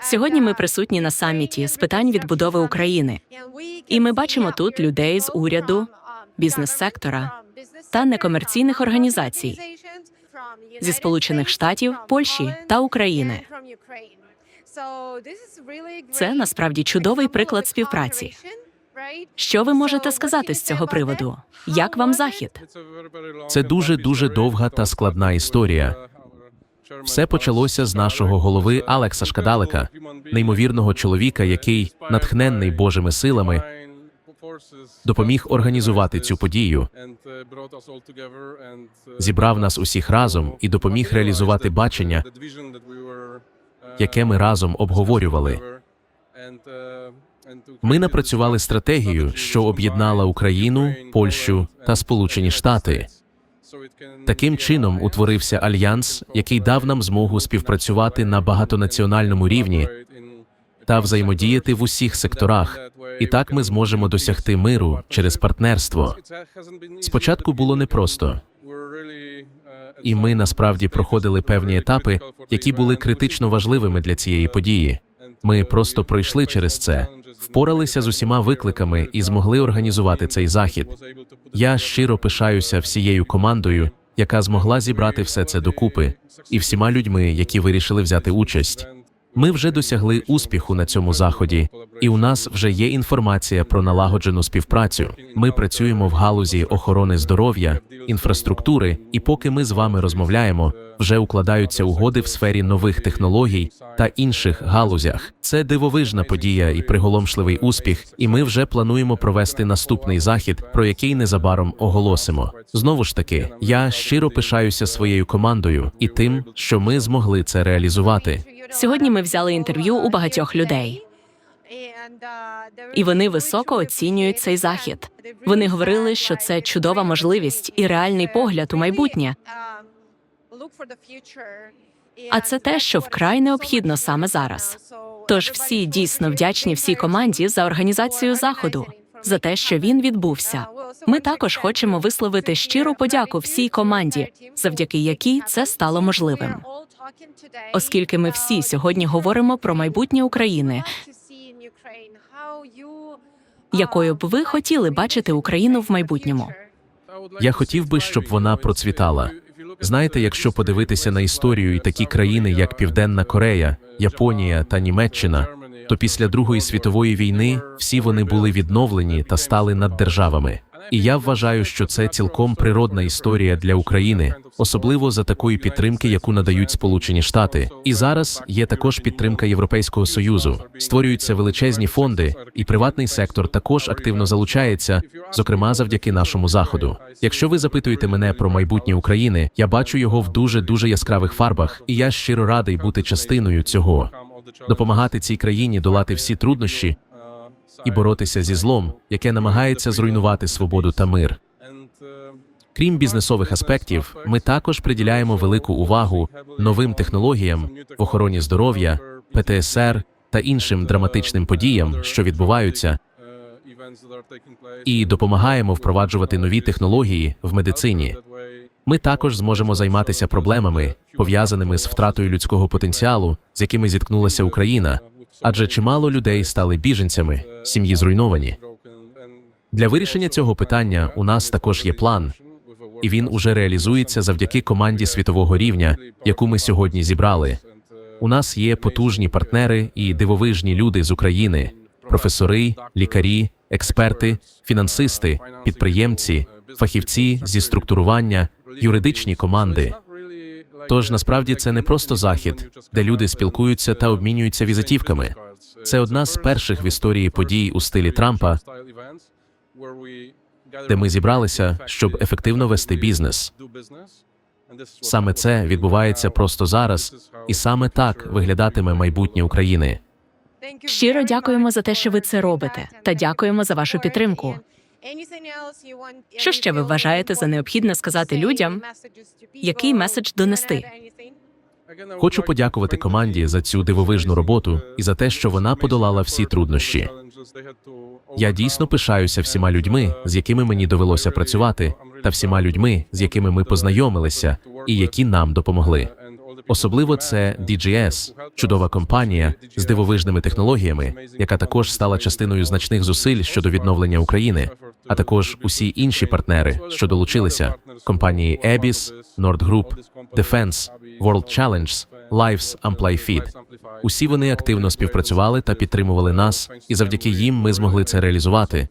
Сьогодні ми присутні на саміті з питань відбудови України. І ми бачимо тут людей з уряду, бізнес-сектора та некомерційних організацій зі Сполучених Штатів, Польщі та України. Це насправді чудовий приклад співпраці. Що ви можете сказати з цього приводу? Як вам захід? Це дуже дуже довга та складна історія. Все почалося з нашого голови Алекса Шкадалика, неймовірного чоловіка, який, натхненний Божими силами, допоміг організувати цю подію, зібрав нас усіх разом і допоміг реалізувати бачення, яке ми разом обговорювали. Ми напрацювали стратегію, що об'єднала Україну, Польщу та Сполучені Штати. Таким чином утворився альянс, який дав нам змогу співпрацювати на багатонаціональному рівні та взаємодіяти в усіх секторах. І так ми зможемо досягти миру через партнерство. Спочатку було непросто, і ми насправді проходили певні етапи, які були критично важливими для цієї події. Ми просто пройшли через це, впоралися з усіма викликами і змогли організувати цей захід. Я щиро пишаюся всією командою, яка змогла зібрати все це докупи, і всіма людьми, які вирішили взяти участь. Ми вже досягли успіху на цьому заході, і у нас вже є інформація про налагоджену співпрацю. Ми працюємо в галузі охорони здоров'я, інфраструктури, і поки ми з вами розмовляємо, вже укладаються угоди в сфері нових технологій та інших галузях. Це дивовижна подія і приголомшливий успіх. І ми вже плануємо провести наступний захід, про який незабаром оголосимо. Знову ж таки, я щиро пишаюся своєю командою і тим, що ми змогли це реалізувати. Сьогодні ми взяли інтерв'ю у багатьох людей, і вони високо оцінюють цей захід. Вони говорили, що це чудова можливість і реальний погляд у майбутнє. А це те, що вкрай необхідно саме зараз. Тож всі дійсно вдячні всій команді за організацію заходу, за те, що він відбувся. Ми також хочемо висловити щиру подяку всій команді, завдяки якій це стало можливим. Оскільки ми всі сьогодні говоримо про майбутнє України, якою б ви хотіли бачити Україну в майбутньому? Я хотів би, щоб вона процвітала. Знаєте, якщо подивитися на історію і такі країни, як Південна Корея, Японія та Німеччина, то після Другої світової війни всі вони були відновлені та стали наддержавами. І я вважаю, що це цілком природна історія для України, особливо за такої підтримки, яку надають Сполучені Штати. І зараз є також підтримка Європейського союзу. Створюються величезні фонди, і приватний сектор також активно залучається, зокрема завдяки нашому заходу. Якщо ви запитуєте мене про майбутнє України, я бачу його в дуже дуже яскравих фарбах, і я щиро радий бути частиною цього, допомагати цій країні долати всі труднощі і боротися зі злом, яке намагається зруйнувати свободу та мир. Крім бізнесових аспектів, ми також приділяємо велику увагу новим технологіям в охороні здоров'я, ПТСР та іншим драматичним подіям, що відбуваються, і допомагаємо впроваджувати нові технології в медицині. Ми також зможемо займатися проблемами, пов'язаними з втратою людського потенціалу, з якими зіткнулася Україна, адже чимало людей стали біженцями, сім'ї зруйновані. Для вирішення цього питання у нас також є план, і він уже реалізується завдяки команді світового рівня, яку ми сьогодні зібрали. У нас є потужні партнери і дивовижні люди з України: професори, лікарі, експерти, фінансисти, підприємці, фахівці зі структурування, юридичні команди. Тож насправді це не просто захід, де люди спілкуються та обмінюються візитівками. Це одна з перших в історії подій у стилі Трампа, де ми зібралися, щоб ефективно вести бізнес. Саме це відбувається просто зараз, і саме так виглядатиме майбутнє України. Щиро дякуємо за те, що ви це робите, та дякуємо за вашу підтримку. Що ще ви вважаєте за необхідне сказати людям? Який меседж донести? Хочу подякувати команді за цю дивовижну роботу і за те, що вона подолала всі труднощі. Я дійсно пишаюся всіма людьми, з якими мені довелося працювати, та всіма людьми, з якими ми познайомилися, і які нам допомогли. Особливо це DGS, чудова компанія з дивовижними технологіями, яка також стала частиною значних зусиль щодо відновлення України, а також усі інші партнери, що долучилися компанії Ebis, Nord Group, Defense, World Challenge, Lives Amplify Усі вони активно співпрацювали та підтримували нас, і завдяки їм ми змогли це реалізувати.